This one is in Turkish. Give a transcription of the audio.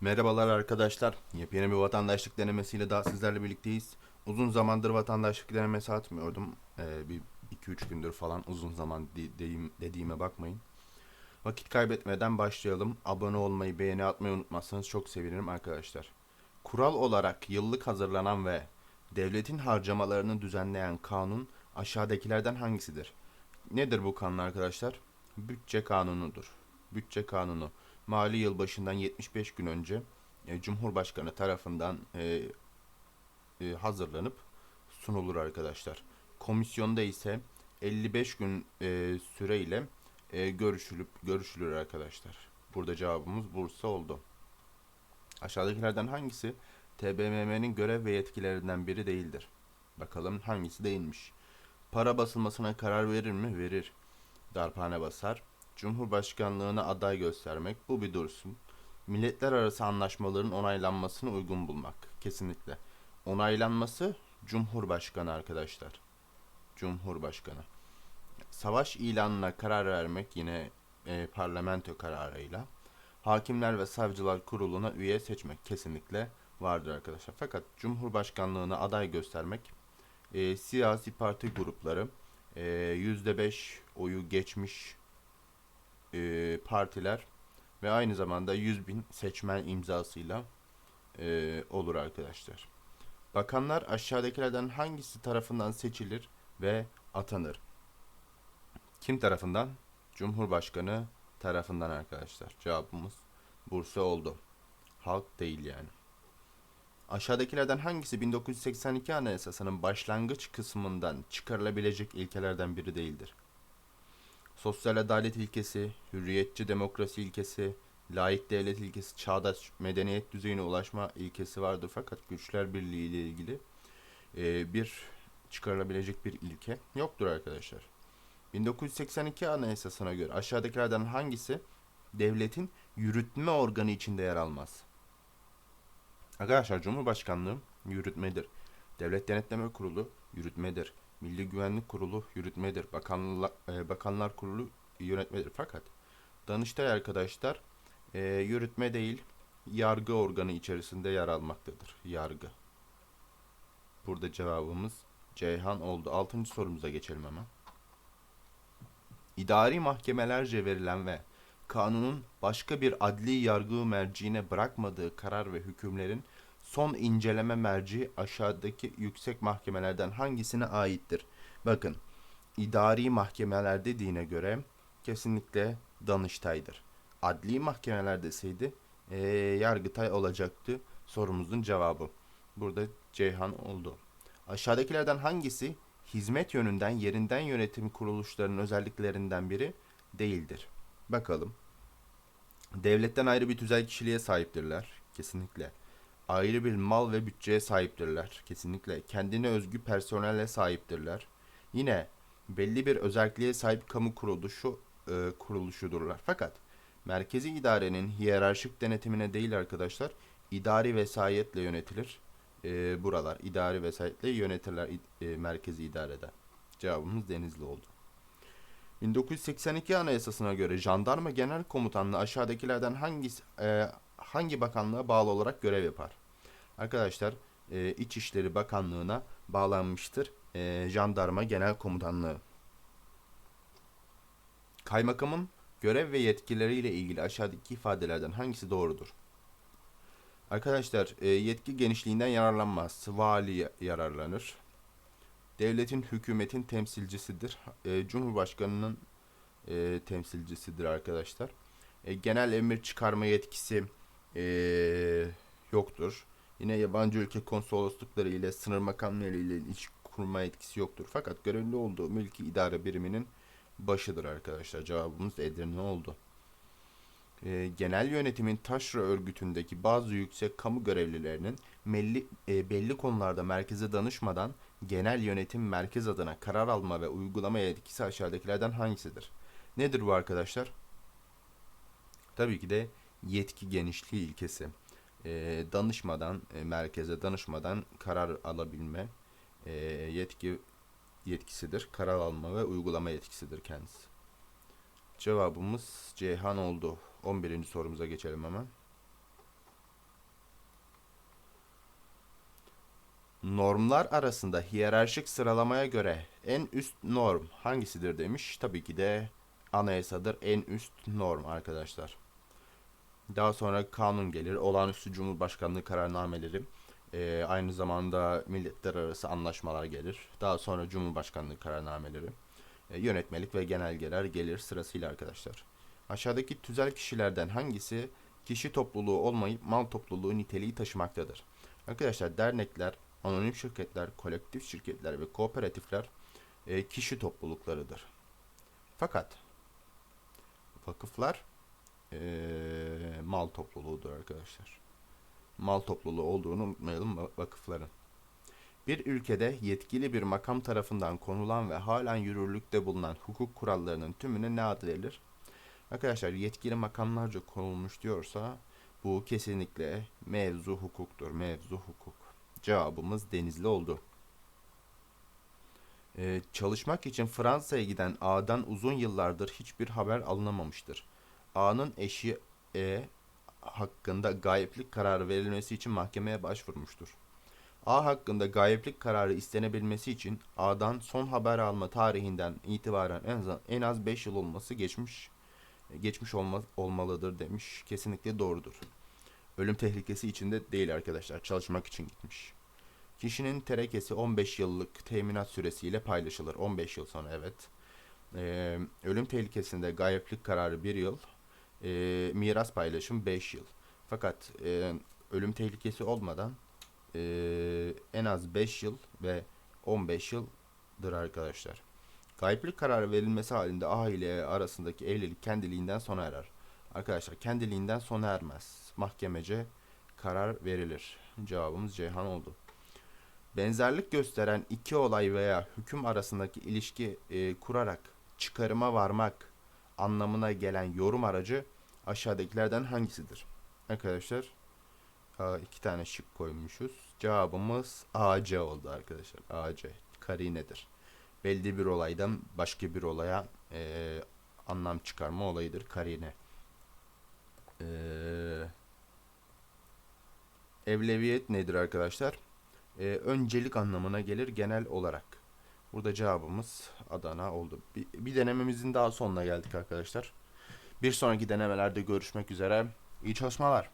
Merhabalar arkadaşlar. Yepyeni bir vatandaşlık denemesiyle daha sizlerle birlikteyiz. Uzun zamandır vatandaşlık denemesi atmıyordum. Ee, bir 2-3 gündür falan uzun zaman de- deyim, dediğime bakmayın. Vakit kaybetmeden başlayalım. Abone olmayı, beğeni atmayı unutmazsanız çok sevinirim arkadaşlar. Kural olarak yıllık hazırlanan ve devletin harcamalarını düzenleyen kanun aşağıdakilerden hangisidir? Nedir bu kanun arkadaşlar? Bütçe kanunudur. Bütçe kanunu mali yıl başından 75 gün önce e, Cumhurbaşkanı tarafından e, e, hazırlanıp sunulur arkadaşlar. Komisyonda ise 55 gün e, süreyle e, görüşülüp görüşülür arkadaşlar. Burada cevabımız Bursa oldu. Aşağıdakilerden hangisi TBMM'nin görev ve yetkilerinden biri değildir? Bakalım hangisi değilmiş. Para basılmasına karar verir mi? Verir. Darphane basar. Cumhurbaşkanlığına aday göstermek bu bir dursun. Milletler arası anlaşmaların onaylanmasını uygun bulmak. Kesinlikle. Onaylanması Cumhurbaşkanı arkadaşlar. Cumhurbaşkanı. Savaş ilanına karar vermek yine e, parlamento kararıyla. Hakimler ve Savcılar Kurulu'na üye seçmek kesinlikle vardır arkadaşlar. Fakat Cumhurbaşkanlığına aday göstermek e, siyasi parti grupları e, %5 oyu geçmiş e, partiler ve aynı zamanda 100 bin seçmen imzasıyla e, olur arkadaşlar. Bakanlar aşağıdakilerden hangisi tarafından seçilir ve atanır? Kim tarafından? Cumhurbaşkanı tarafından arkadaşlar. Cevabımız Bursa oldu. Halk değil yani. Aşağıdakilerden hangisi 1982 Anayasası'nın başlangıç kısmından çıkarılabilecek ilkelerden biri değildir? Sosyal adalet ilkesi, hürriyetçi demokrasi ilkesi, layık devlet ilkesi, çağdaş medeniyet düzeyine ulaşma ilkesi vardır. Fakat güçler birliği ile ilgili e, bir çıkarılabilecek bir ilke yoktur arkadaşlar. 1982 Anayasası'na göre aşağıdakilerden hangisi devletin yürütme organı içinde yer almaz? Arkadaşlar Cumhurbaşkanlığı yürütmedir. Devlet Denetleme Kurulu yürütmedir. Milli Güvenlik Kurulu yürütmedir. Bakanla, e, Bakanlar Kurulu yönetmedir. Fakat Danıştay arkadaşlar e, yürütme değil yargı organı içerisinde yer almaktadır. Yargı. Burada cevabımız Ceyhan oldu. Altıncı sorumuza geçelim hemen. İdari mahkemelerce verilen ve kanunun başka bir adli yargı merciine bırakmadığı karar ve hükümlerin son inceleme merci aşağıdaki yüksek mahkemelerden hangisine aittir? Bakın, idari mahkemeler dediğine göre kesinlikle Danıştay'dır. Adli mahkemeler deseydi eee, Yargıtay olacaktı sorumuzun cevabı. Burada Ceyhan oldu. Aşağıdakilerden hangisi hizmet yönünden yerinden yönetim kuruluşlarının özelliklerinden biri değildir? Bakalım. Devletten ayrı bir tüzel kişiliğe sahiptirler. Kesinlikle. Ayrı bir mal ve bütçeye sahiptirler. Kesinlikle. Kendine özgü personele sahiptirler. Yine belli bir özelliğe sahip kamu kuruluşu e, kuruluşudurlar. Fakat merkezi idarenin hiyerarşik denetimine değil arkadaşlar, idari vesayetle yönetilir. E, buralar idari vesayetle yönetirler e, merkezi idarede. Cevabımız Denizli oldu. 1982 Anayasası'na göre Jandarma Genel Komutanlığı aşağıdakilerden hangisi e, hangi bakanlığa bağlı olarak görev yapar? Arkadaşlar e, İçişleri Bakanlığı'na bağlanmıştır e, Jandarma Genel Komutanlığı. Kaymakamın görev ve yetkileriyle ilgili aşağıdaki ifadelerden hangisi doğrudur? Arkadaşlar e, yetki genişliğinden yararlanmaz. Vali yararlanır. Devletin, hükümetin temsilcisidir. E, Cumhurbaşkanının e, temsilcisidir arkadaşlar. E, genel emir çıkarma yetkisi e, yoktur. Yine yabancı ülke konsoloslukları ile sınır makamları ile ilişki kurma yetkisi yoktur. Fakat görevli olduğu mülki idare biriminin başıdır arkadaşlar. Cevabımız Edirne oldu. E, genel yönetimin taşra örgütündeki bazı yüksek kamu görevlilerinin belli, e, belli konularda merkeze danışmadan genel yönetim merkez adına karar alma ve uygulama yetkisi aşağıdakilerden hangisidir? Nedir bu arkadaşlar? Tabii ki de yetki genişliği ilkesi. E, danışmadan, e, merkeze danışmadan karar alabilme e, yetki yetkisidir. Karar alma ve uygulama yetkisidir kendisi. Cevabımız Ceyhan oldu. 11. sorumuza geçelim hemen. Normlar arasında hiyerarşik sıralamaya göre en üst norm hangisidir demiş. Tabii ki de anayasadır en üst norm arkadaşlar. Daha sonra kanun gelir. Olağanüstü Cumhurbaşkanlığı kararnameleri. Ee, aynı zamanda milletler arası anlaşmalar gelir. Daha sonra Cumhurbaşkanlığı kararnameleri. Ee, yönetmelik ve genelgeler gelir sırasıyla arkadaşlar. Aşağıdaki tüzel kişilerden hangisi kişi topluluğu olmayıp mal topluluğu niteliği taşımaktadır? Arkadaşlar dernekler, anonim şirketler, kolektif şirketler ve kooperatifler e, kişi topluluklarıdır. Fakat vakıflar e, mal topluluğudur arkadaşlar. Mal topluluğu olduğunu unutmayalım va- vakıfların. Bir ülkede yetkili bir makam tarafından konulan ve halen yürürlükte bulunan hukuk kurallarının tümüne ne ad verilir? Arkadaşlar yetkili makamlarca konulmuş diyorsa bu kesinlikle mevzu hukuktur. Mevzu hukuk. Cevabımız denizli oldu. Ee, çalışmak için Fransa'ya giden A'dan uzun yıllardır hiçbir haber alınamamıştır. A'nın eşi E hakkında gayiplik kararı verilmesi için mahkemeye başvurmuştur. A hakkında gayiplik kararı istenebilmesi için A'dan son haber alma tarihinden itibaren en az, en az 5 yıl olması geçmiş geçmiş olma, olmalıdır demiş. Kesinlikle doğrudur. Ölüm tehlikesi içinde değil arkadaşlar. Çalışmak için gitmiş. Kişinin terekesi 15 yıllık teminat süresiyle paylaşılır. 15 yıl sonra evet. Ee, ölüm tehlikesinde gayiplik kararı 1 yıl. Ee, miras paylaşım 5 yıl. Fakat e, ölüm tehlikesi olmadan e, en az 5 yıl ve 15 yıldır arkadaşlar. Gayiplik kararı verilmesi halinde A ile E arasındaki evlilik kendiliğinden sona erer. Arkadaşlar kendiliğinden sona ermez. Mahkemece karar verilir. Cevabımız Ceyhan oldu. Benzerlik gösteren iki olay veya hüküm arasındaki ilişki e, kurarak çıkarıma varmak anlamına gelen yorum aracı aşağıdakilerden hangisidir? Arkadaşlar iki tane şık koymuşuz. Cevabımız AC oldu arkadaşlar. AC karinedir belli bir olaydan başka bir olaya e, anlam çıkarma olayıdır karine. E, evleviyet nedir arkadaşlar? E, öncelik anlamına gelir genel olarak. Burada cevabımız Adana oldu. Bir, bir denememizin daha sonuna geldik arkadaşlar. Bir sonraki denemelerde görüşmek üzere. İyi çalışmalar.